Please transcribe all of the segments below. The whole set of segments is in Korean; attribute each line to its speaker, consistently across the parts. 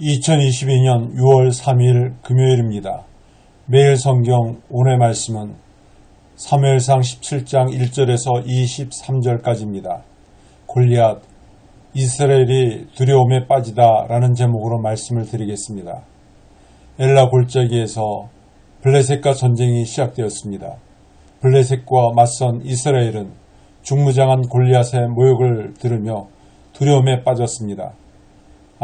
Speaker 1: 2022년 6월 3일 금요일입니다. 매일 성경 오늘 말씀은 3무엘상 17장 1절에서 23절까지입니다. 골리앗 이스라엘이 두려움에 빠지다 라는 제목으로 말씀을 드리겠습니다. 엘라 골짜기에서 블레셋과 전쟁이 시작되었습니다. 블레셋과 맞선 이스라엘은 중무장한 골리앗의 모욕을 들으며 두려움에 빠졌습니다.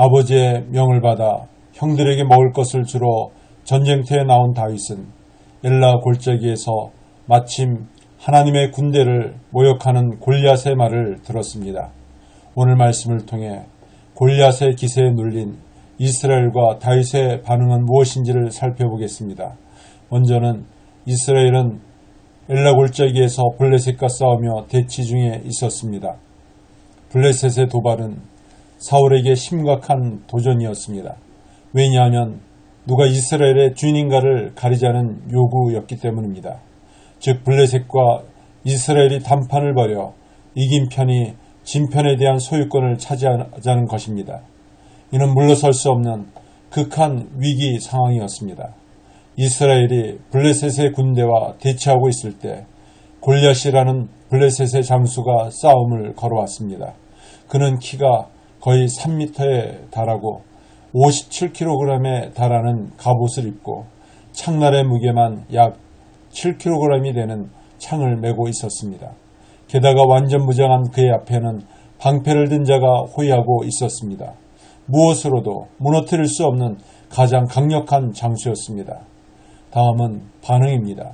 Speaker 1: 아버지의 명을 받아 형들에게 먹을 것을 주러 전쟁터에 나온 다윗은 엘라 골짜기에서 마침 하나님의 군대를 모욕하는 골리앗의 말을 들었습니다. 오늘 말씀을 통해 골리앗의 기세에 눌린 이스라엘과 다윗의 반응은 무엇인지를 살펴보겠습니다. 먼저는 이스라엘은 엘라 골짜기에서 블레셋과 싸우며 대치 중에 있었습니다. 블레셋의 도발은 사울에게 심각한 도전이었습니다. 왜냐하면 누가 이스라엘의 주인인가를 가리자는 요구였기 때문입니다. 즉 블레셋과 이스라엘이 단판을 벌여 이긴 편이 진 편에 대한 소유권을 차지하자는 것입니다. 이는 물러설 수 없는 극한 위기 상황이었습니다. 이스라엘이 블레셋의 군대와 대치하고 있을 때 골리앗이라는 블레셋의 장수가 싸움을 걸어왔습니다. 그는 키가 거의 3m에 달하고 57kg에 달하는 갑옷을 입고 창날의 무게만 약 7kg이 되는 창을 메고 있었습니다. 게다가 완전 무장한 그의 앞에는 방패를 든 자가 호위하고 있었습니다. 무엇으로도 무너뜨릴 수 없는 가장 강력한 장수였습니다. 다음은 반응입니다.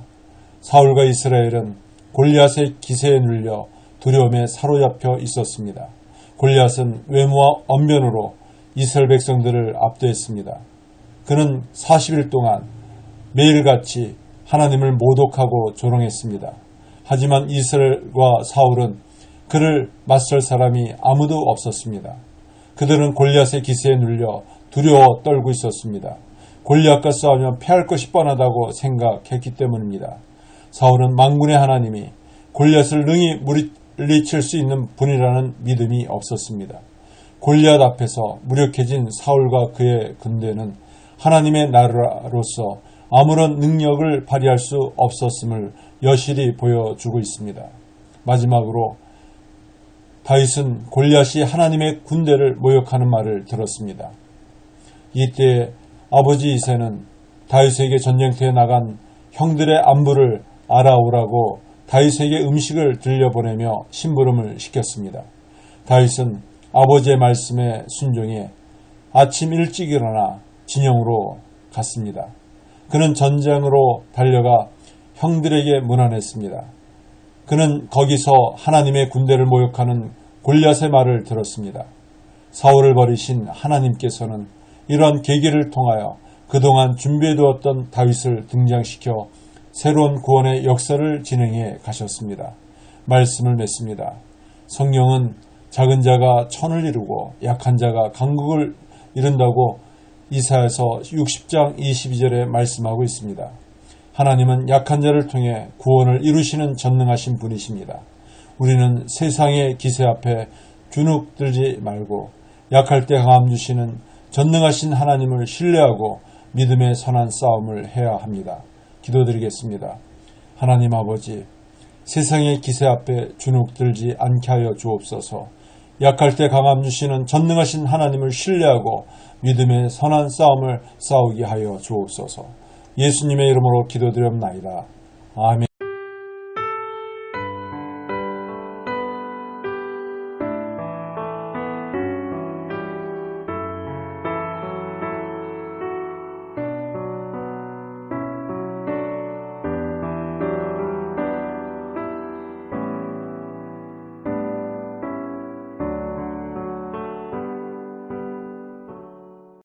Speaker 1: 사울과 이스라엘은 골리앗의 기세에 눌려 두려움에 사로잡혀 있었습니다. 골리앗은 외모와 언변으로 이스라엘 백성들을 압도했습니다. 그는 40일 동안 매일같이 하나님을 모독하고 조롱했습니다. 하지만 이스라엘과 사울은 그를 맞설 사람이 아무도 없었습니다. 그들은 골리앗의 기세에 눌려 두려워 떨고 있었습니다. 골리앗과 싸우면 패할 것이 뻔하다고 생각했기 때문입니다. 사울은 망군의 하나님이 골리앗을 능히 물리칠 수 있는 분이라는 믿음이 없었습니다. 골리앗 앞에서 무력해진 사울과 그의 군대는 하나님의 나라로서 아무런 능력을 발휘할 수 없었음을 여실히 보여주고 있습니다. 마지막으로 다윗은 골리앗이 하나님의 군대를 모욕하는 말을 들었습니다. 이때 아버지 이세는 다윗에게 전쟁터에 나간 형들의 안부를 알아오라고 다윗에게 음식을 들려보내며 심부름을 시켰습니다. 다윗은 아버지의 말씀에 순종해 아침 일찍 일어나 진영으로 갔습니다. 그는 전쟁으로 달려가 형들에게 문안했습니다. 그는 거기서 하나님의 군대를 모욕하는 골리앗의 말을 들었습니다. 사울을 버리신 하나님께서는 이러한 계기를 통하여 그동안 준비해두었던 다윗을 등장시켜 새로운 구원의 역사를 진행해 가셨습니다. 말씀을 맺습니다. 성령은 작은 자가 천을 이루고 약한 자가 강국을 이룬다고 이사에서 60장 22절에 말씀하고 있습니다. 하나님은 약한 자를 통해 구원을 이루시는 전능하신 분이십니다. 우리는 세상의 기세 앞에 주눅 들지 말고 약할 때 강함 주시는 전능하신 하나님을 신뢰하고 믿음의 선한 싸움을 해야 합니다. 기도드리겠습니다. 하나님 아버지, 세상의 기세 앞에 주눅들지 않게 하여 주옵소서. 약할 때 강함 주시는 전능하신 하나님을 신뢰하고 믿음의 선한 싸움을 싸우게 하여 주옵소서. 예수님의 이름으로 기도드렸나이다. 아멘.